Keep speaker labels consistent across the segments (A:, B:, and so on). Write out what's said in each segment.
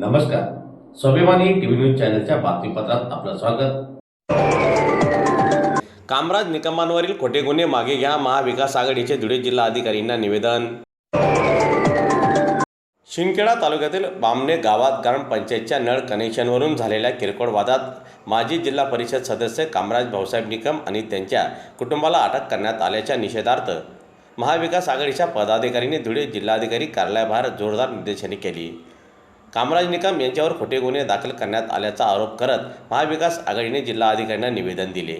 A: नमस्कार. स्वाभिमानी TV news चॅनलच्या बातमीपत्रात आपलं स्वागत. कामराज निकमांवरील खोटे गुन्हे मागे घ्या. महाविकास आघाडीचे धुळे जिल्हा अधिकारींना निवेदन. शिंदखेडा तालुक्यातील बामणे गावात ग्रामपंचायतच्या नळ कनेक्शनवरून झालेल्या किरकोळ वादात माजी जिल्हा परिषद सदस्य कामराज भाऊसाहेब निकम आणि त्यांच्या कुटुंबाला अटक करण्यात आल्याच्या निषेधार्थ महाविकास आघाडीच्या पदाधिकाऱ्यांनी धुळे जिल्हाधिकारी कार्यालयाबाहेर जोरदार निदर्शने केली. कामराज निकम यांच्यावर खोटे गुन्हे दाखल करण्यात आल्याचा आरोप करत महाविकास आघाडीने जिल्हाधिकाऱ्यांना निवेदन दिले.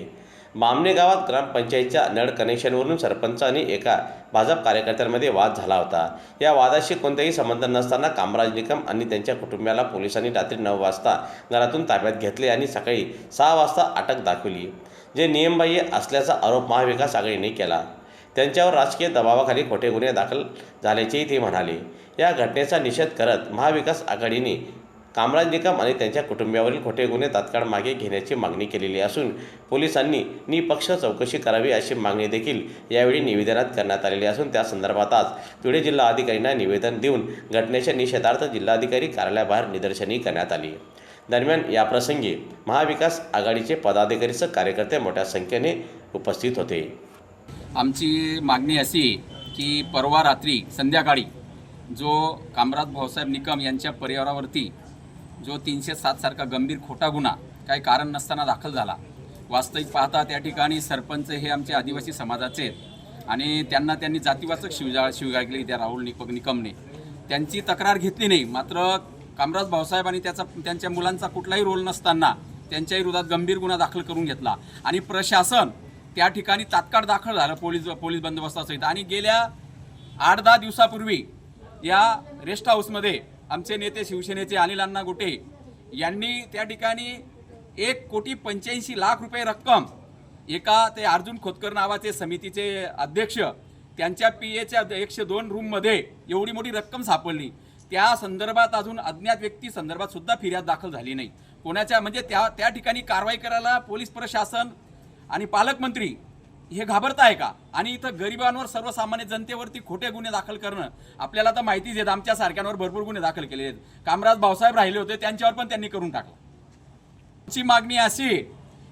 A: बामणे गावात ग्रामपंचायतच्या नळ कनेक्शनवरून सरपंच आणि एका भाजप कार्यकर्त्यांमध्ये वाद झाला होता. या वादाशी कोणताही संबंध नसताना कामराज निकम आणि त्यांच्या कुटुंबियाला पोलिसांनी रात्री नऊ वाजता घरातून ताब्यात घेतले आणि सकाळी सहा वाजता अटक दाखवली. जे नियमबाह्य असल्याचा आरोप महाविकास आघाडीने केला. त्यांच्यावर राजकीय दबावाखाली खोटे गुन्हे दाखल झाल्याचेही ते म्हणाले. या घटनेचा निषेध करत महाविकास आघाडीने कामराज निकम आणि त्यांच्या कुटुंबियावरील खोटे गुन्हे तात्काळ मागे घेण्याची मागणी केलेली असून पोलिसांनी निपक्ष चौकशी करावी अशी मागणी देखील यावेळी निवेदनात करण्यात आलेली असून त्या संदर्भात आज धुळे जिल्हा अधिकाऱ्यांना निवेदन देऊन घटनेच्या निषेधार्थ जिल्हाधिकारी कार्यालयाबाहेर निदर्शने करण्यात आली. दरम्यान याप्रसंगी महाविकास आघाडीचे पदाधिकारीसह कार्यकर्ते मोठ्या संख्येने उपस्थित होते.
B: आमची मागणी अशी की परवा रात्री संध्याकाळी जो कामराज भाऊसाहेब निकम यांच्या परिवारावरती जो तीनशे सातसारखा गंभीर खोटा गुन्हा काही कारण नसताना दाखल झाला वास्तविक पाहता त्या ठिकाणी सरपंच हे आमचे आदिवासी समाजाचे आहेत आणि त्यांना त्यांनी जातीवाचक शिवजा शिवगाळ केली त्या राहुल निक निकमने. त्यांची तक्रार घेतली नाही मात्र कामराज भाऊसाहेब आणि त्याचा त्यांच्या मुलांचा कुठलाही रोल नसताना त्यांच्या विरोधात गंभीर गुन्हा दाखल करून घेतला. आणि प्रशासन त्या ठिकाणी तात्काळ दाखल झालं पोलीस पोलीस बंदोबस्तासहित. आणि गेल्या आठ दहा दिवसापूर्वी या रेस्ट हाऊसमध्ये आमचे नेते शिवसेनेचे अनिल अण्णा गोटे यांनी त्या ठिकाणी एक कोटी पंच्याऐंशी लाख रुपये रक्कम एका ते अर्जुन खोतकर नावाचे समितीचे अध्यक्ष त्यांच्या पी एच्या एकशे दोन रूममध्ये एवढी मोठी रक्कम सापडली. त्या संदर्भात अजून अज्ञात व्यक्ती संदर्भात सुद्धा फिर्याद दाखल झाली नाही. कोणाच्या म्हणजे त्या त्या ठिकाणी कारवाई करायला पोलीस प्रशासन आणि पालकमंत्री हे घाबरत आहे का? आणि इथं गरिबांवर सर्वसामान्य जनतेवरती खोटे गुन्हे दाखल करणं आपल्याला तर माहितीच आहेत आमच्या सारख्यांवर भरपूर गुन्हे दाखल केले आहेत. कामराज भाऊसाहेब राहिले होते त्यांच्यावर पण त्यांनी करून टाकलं. आमची मागणी अशी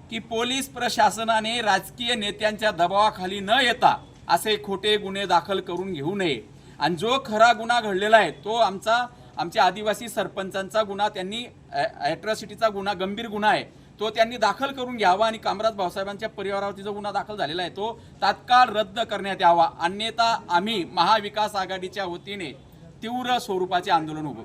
B: की पोलीस प्रशासनाने राजकीय नेत्यांच्या दबावाखाली न येता असे खोटे गुन्हे दाखल करून घेऊ नये. आणि जो खरा गुन्हा घडलेला आहे तो आमचा आमच्या आदिवासी सरपंचांचा गुन्हा त्यांनी ॲट्रॉसिटीचा गुन्हा गंभीर गुन्हा आहे. तो त्यांनी दाखल करून घ्यावा आणि कामराज भाऊसाहेबांच्या परिवारावरती जो गुन्हा दाखल झालेला आहे तो तात्काळ रद्द करण्यात यावा. अन्यथा आम्ही महाविकास आघाडीच्या वतीने तीव्र स्वरूपाचे आंदोलन उभं